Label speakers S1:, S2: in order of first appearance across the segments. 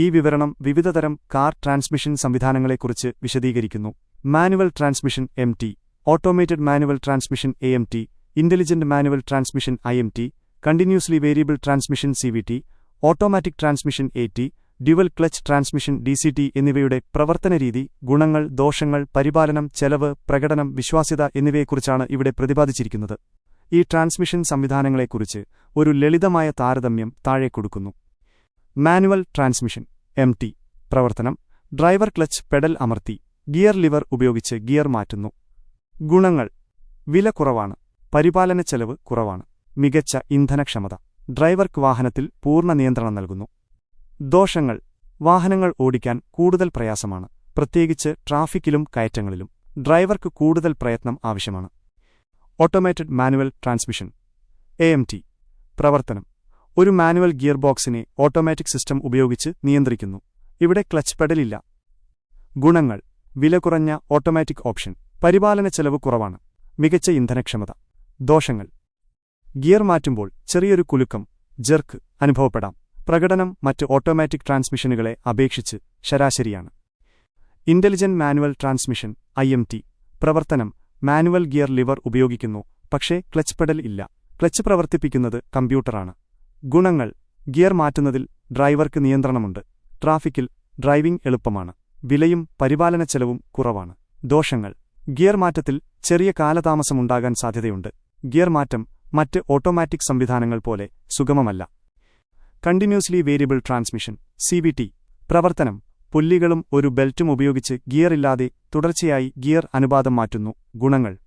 S1: ഈ വിവരണം വിവിധതരം കാർ ട്രാൻസ്മിഷൻ സംവിധാനങ്ങളെക്കുറിച്ച് വിശദീകരിക്കുന്നു. Manual transmission M T automated manual transmission A M T intelligent manual transmission I M T continuously variable transmission C V T automatic transmission A T dual clutch transmission D C T എന്നിവയുടെ പ്രവർത്തനരീതി ഗുണങ്ങൾ ദോഷങ്ങൾ പരിപാലനം ചെലവ് പ്രകടനം വിശ്വാസ്യത എന്നിവയെക്കുറിച്ചാണ് ഇവിടെ പ്രതിപാദിച്ചിരിക്കുന്നത്. ഈ ട്രാൻസ്മിഷൻ സംവിധാനങ്ങളെക്കുറിച്ച് ഒരു ലളിതമായ താരതമ്യം താഴെ കൊടുക്കുന്നു. മാനുവൽ ട്രാൻസ്മിഷൻ എം ടി പ്രവർത്തനം ഡ്രൈവർ ക്ലച്ച് പെഡൽ അമർത്തി ഗിയർ ലിവർ ഉപയോഗിച്ച് ഗിയർ മാറ്റുന്നു. ഗുണങ്ങൾ വില കുറവാണ് പരിപാലന ചെലവ് കുറവാണ് മികച്ച ഇന്ധനക്ഷമത ഡ്രൈവർക്ക് വാഹനത്തിൽ പൂർണ നിയന്ത്രണം നൽകുന്നു. ദോഷങ്ങൾ വാഹനങ്ങൾ ഓടിക്കാൻ കൂടുതൽ പ്രയാസമാണ് പ്രത്യേകിച്ച് ട്രാഫിക്കിലും കയറ്റങ്ങളിലും ഡ്രൈവർക്ക് കൂടുതൽ പ്രയത്നം ആവശ്യമാണ്. ഓട്ടോമേറ്റഡ് മാനുവൽ ട്രാൻസ്മിഷൻ എ പ്രവർത്തനം ഒരു മാനുവൽ ഗിയർ ബോക്സിനെ ഓട്ടോമാറ്റിക് സിസ്റ്റം ഉപയോഗിച്ച് നിയന്ത്രിക്കുന്നു. ഇവിടെ ക്ലച്ച് പെഡലില്ല. ഗുണങ്ങൾ. വില കുറഞ്ഞ ഓട്ടോമാറ്റിക് ഓപ്ഷൻ. പരിപാലന ചെലവ് കുറവാണ്. മികച്ച ഇന്ധനക്ഷമത. ദോഷങ്ങൾ. ഗിയർ മാറ്റുമ്പോൾ ചെറിയൊരു കുലുക്കം ജെർക്ക് അനുഭവപ്പെടാം. പ്രകടനം മറ്റ് ഓട്ടോമാറ്റിക് ട്രാൻസ്മിഷനുകളെ അപേക്ഷിച്ച് ശരാശരിയാണ്. ഇന്റലിജന്റ് മാനുവൽ ട്രാൻസ്മിഷൻ ഐ പ്രവർത്തനം. മാനുവൽ ഗിയർ ലിവർ ഉപയോഗിക്കുന്നു പക്ഷേ ക്ലച്ച് പെഡൽ ഇല്ല. ക്ലച്ച് പ്രവർത്തിപ്പിക്കുന്നത് കമ്പ്യൂട്ടറാണ്. ഗുണങ്ങൾ ഗിയർ മാറ്റുന്നതിൽ ഡ്രൈവർക്ക് നിയന്ത്രണമുണ്ട്. ട്രാഫിക്കിൽ ഡ്രൈവിംഗ് എളുപ്പമാണ്. വിലയും പരിപാലന ചെലവും കുറവാണ്. ദോഷങ്ങൾ ഗിയർ മാറ്റത്തിൽ ചെറിയ കാലതാമസമുണ്ടാകാൻ സാധ്യതയുണ്ട്. ഗിയർ മാറ്റം മറ്റ് ഓട്ടോമാറ്റിക് സംവിധാനങ്ങൾ പോലെ സുഗമമല്ല. കണ്ടിന്യൂസ്ലി വേരിയബിൾ ട്രാൻസ്മിഷൻ സി പ്രവർത്തനം പുല്ലികളും ഒരു ബെൽറ്റും ഉപയോഗിച്ച് ഗിയറില്ലാതെ തുടർച്ചയായി ഗിയർ അനുപാതം മാറ്റുന്നു. ഗുണങ്ങൾ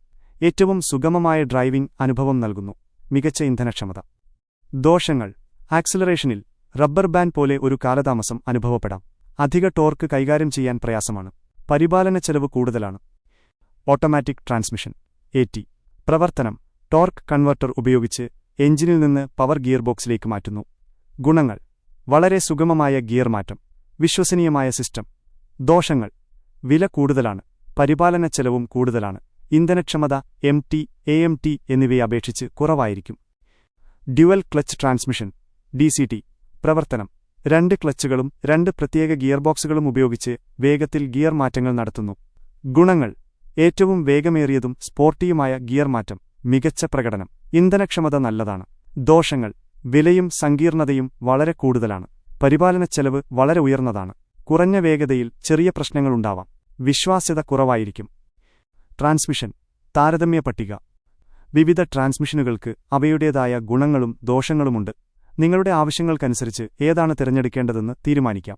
S1: ഏറ്റവും സുഗമമായ ഡ്രൈവിംഗ് അനുഭവം നൽകുന്നു. മികച്ച ഇന്ധനക്ഷമത. ദോഷങ്ങൾ. ആക്സിലറേഷനിൽ റബ്ബർ ബാൻഡ് പോലെ ഒരു കാലതാമസം അനുഭവപ്പെടാം. അധിക ടോർക്ക് കൈകാര്യം ചെയ്യാൻ പ്രയാസമാണ്. പരിപാലന ചെലവ് കൂടുതലാണ്. Automatic transmission. എ പ്രവർത്തനം. ടോർക്ക് കൺവെർട്ടർ ഉപയോഗിച്ച് എഞ്ചിനിൽ നിന്ന് പവർ ഗിയർ ബോക്സിലേക്ക് മാറ്റുന്നു. ഗുണങ്ങൾ. വളരെ സുഗമമായ ഗിയർ മാറ്റം. വിശ്വസനീയമായ സിസ്റ്റം. ദോഷങ്ങൾ. വില കൂടുതലാണ്. പരിപാലന ചെലവും കൂടുതലാണ്. ഇന്ധനക്ഷമത M T A M T എന്നിവയെ അപേക്ഷിച്ച് കുറവായിരിക്കും. Dual clutch transmission D C T പ്രവർത്തനം. രണ്ട് ക്ലച്ചുകളും രണ്ട് പ്രത്യേക ഗിയർ ബോക്സുകളും ഉപയോഗിച്ച് വേഗത്തിൽ ഗിയർ മാറ്റങ്ങൾ നടത്തുന്നു. ഗുണങ്ങൾ. ഏറ്റവും വേഗമേറിയതും സ്പോർട്ടിയുമായ ഗിയർ മാറ്റം മികച്ച പ്രകടനം ഇന്ധനക്ഷമത നല്ലതാണ്. ദോഷങ്ങൾ. വിലയും സങ്കീർണതയും വളരെ കൂടുതലാണ്. പരിപാലന ചെലവ് വളരെ ഉയർന്നതാണ്. കുറഞ്ഞ വേഗതയിൽ ചെറിയ പ്രശ്നങ്ങളുണ്ടാവാം വിശ്വാസ്യത കുറവായിരിക്കും. ട്രാൻസ്മിഷൻ. താരതമ്യ പട്ടിക വിവിധ ട്രാൻസ്മിഷനുകൾക്ക് അവയുടേതായ ഗുണങ്ങളും ദോഷങ്ങളുമുണ്ട്. നിങ്ങളുടെ ആവശ്യങ്ങൾക്കനുസരിച്ച് ഏതാണ് തിരഞ്ഞെടുക്കേണ്ടതെന്ന് തീരുമാനിക്കാം.